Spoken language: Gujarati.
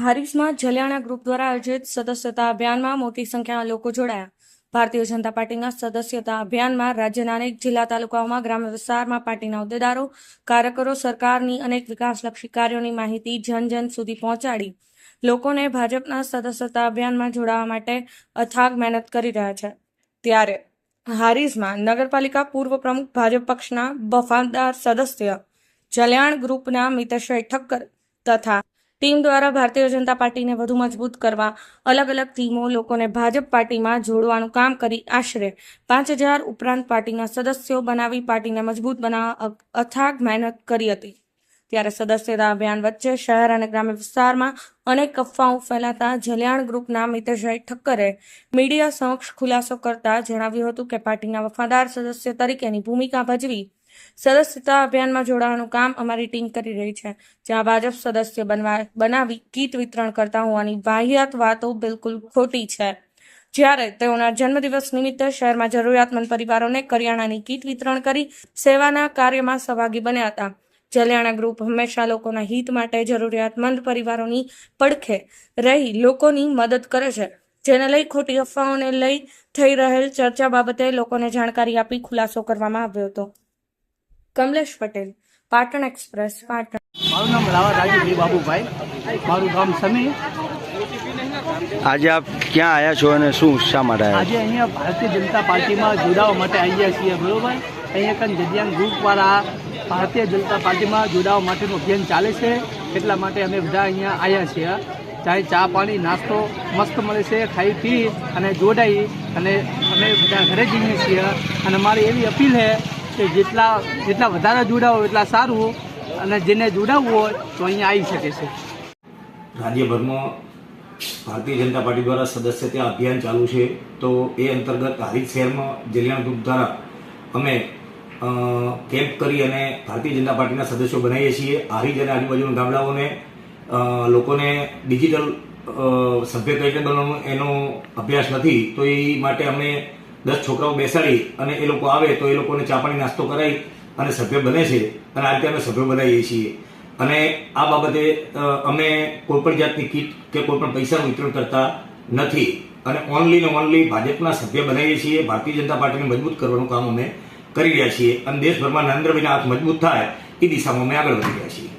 હારીસમાં જલિયાણા ગ્રુપ દ્વારા આયોજિત સદસ્યતા અભિયાનમાં મોટી સંખ્યામાં લોકો જોડાયા. ભારતીય જનતા પાર્ટીના સદસ્યતા અભિયાનમાં રાજ્યના અનેક જિલ્લા તાલુકાઓમાં ગ્રામ્ય વિસ્તારમાં પાર્ટીના હોદ્દેદારો, કાર્યકરો, સરકારની અનેક વિકાસલક્ષી કાર્યોની માહિતી જન જન સુધી પહોંચાડી. લોકોને ભાજપના સદસ્યતા અભિયાનમાં જોડાવા માટે અથાગ મહેનત કરી રહ્યા છે. ત્યારે હારીસમાં નગરપાલિકા પૂર્વ પ્રમુખ ભાજપ પક્ષના વફાદાર સદસ્ય જલ્યાણ ગ્રુપના મિતેશભાઈ ઠક્કર તથા ટીમ દ્વારા ભારતીય જનતા પાર્ટીને વધુ મજબૂત કરવા અલગ અલગ ટીમો લોકોને ભાજપ પાર્ટીમાં જોડવાનું કામ કરી આશરે પાંચ હજાર ઉપરાંત પાર્ટીના સદસ્યો બનાવી પાર્ટીને મજબૂત બનાવવા અથાગ મહેનત કરી હતી. ત્યારે સદસ્યતા અભિયાન વચ્ચે શહેર અને ગ્રામ્ય વિસ્તારમાં અનેક અફવાઓ ફેલાતા જલિયાણ ગ્રુપના મિતેશભાઈ ઠક્કરે મીડિયા સમક્ષ ખુલાસો કરતા જણાવ્યું હતું કે પાર્ટીના વફાદાર સદસ્ય તરીકેની ભૂમિકા ભજવી સદસ્યતા અભિયાનમાં જોડાવાનું કામ અમારી ટીમ કરી રહી છે. જ્યાં ભાજપ સદસ્ય બનવા, બનાવી કીટ વિતરણ કરતા હોવાની વાહિયાત વાતો બિલકુલ ખોટી છે. જ્યારે તેઓના જન્મદિવસ નિમિત્તે શહેરમાં જરૂરિયાતમંદ પરિવારોને કરિયાણાની કીટ વિતરણ કરી સેવાના કાર્યમાં સહભાગી બન્યા હતા. જલિયાણા ગ્રુપ હંમેશા લોકોના હિત માટે જરૂરિયાતમંદ પરિવારોની પડખે રહી લોકોની મદદ કરે છે. જેને લઈ ખોટી અફવાઓને લઈ થઈ રહેલ ચર્ચા બાબતે લોકોને જાણકારી આપી ખુલાસો કરવામાં આવ્યો હતો. કમલેશ પટેલ પાટણ એક્સપ્રેસ પાટણ. મારું નામ રાવત રાજુભાઈ બાબુભાઈ. મારું ગામ સમી. આજે આપ ક્યાં આવ્યા છો અને શું શા માટે આવ્યા આજે અહીંયા ભારતીય જનતા પાર્ટીમાં જોડાવા માટે આવ્યા છીએ બરોબર? અહીંયા કંઈ જડિયાન ગ્રુપવાળા ભારતીય જનતા પાર્ટીમાં જોડાવા માટેનું અભિયાન ચાલે છે એટલા માટે અમે બધા અહીંયા આવ્યા છીએ. ચાહે ચા પાણી નાસ્તો મસ્ત મળે છે ખાઈ પી અને જોડાઈ અને અમે બધા ઘરે જઈએ છીએ. અને મારી એવી અપીલ છે કે જેટલા જેટલા વધારે જોડાવો એટલા સારું અને જેને જોડાવવું હોય તો અહીંયા આવી શકે છે. રાજ્યભરમાં ભારતીય જનતા પાર્ટી દ્વારા સદસ્યતા અભિયાન ચાલુ છે. તો એ અંતર્ગત હારીજ શહેરમાં જલિયાણ ગ્રુપ દ્વારા અમે કેમ્પ કરી અને ભારતીય જનતા પાર્ટીના સદસ્યો બનાવીએ છીએ. હારીજ અને આજુબાજુના ગામડાઓને લોકોને ડિજિટલ સભ્ય તરીકે બનવાનો એનો અભ્યાસ નથી. તો એ માટે અમે દસ છોકરાઓ બેસાડી અને એ લોકો આવે તો એ લોકોને ચા પાણી નાસ્તો કરાવી અને સભ્ય બને છે. અને આ રીતે અમે સભ્યો બનાવીએ છીએ. અને આ બાબતે અમે કોઈપણ જાતની કીટ કે કોઈ પણ પૈસાનું વિતરણ કરતા નથી. અને ઓનલી ને ઓનલી ભાજપના સભ્ય બનાવીએ છીએ. ભારતીય જનતા પાર્ટીને મજબૂત કરવાનું કામ અમે કરી રહ્યા છીએ. અને દેશભરમાં નરેન્દ્રભાઈના હાથ મજબૂત થાય એ દિશામાં અમે આગળ વધી રહ્યા છીએ.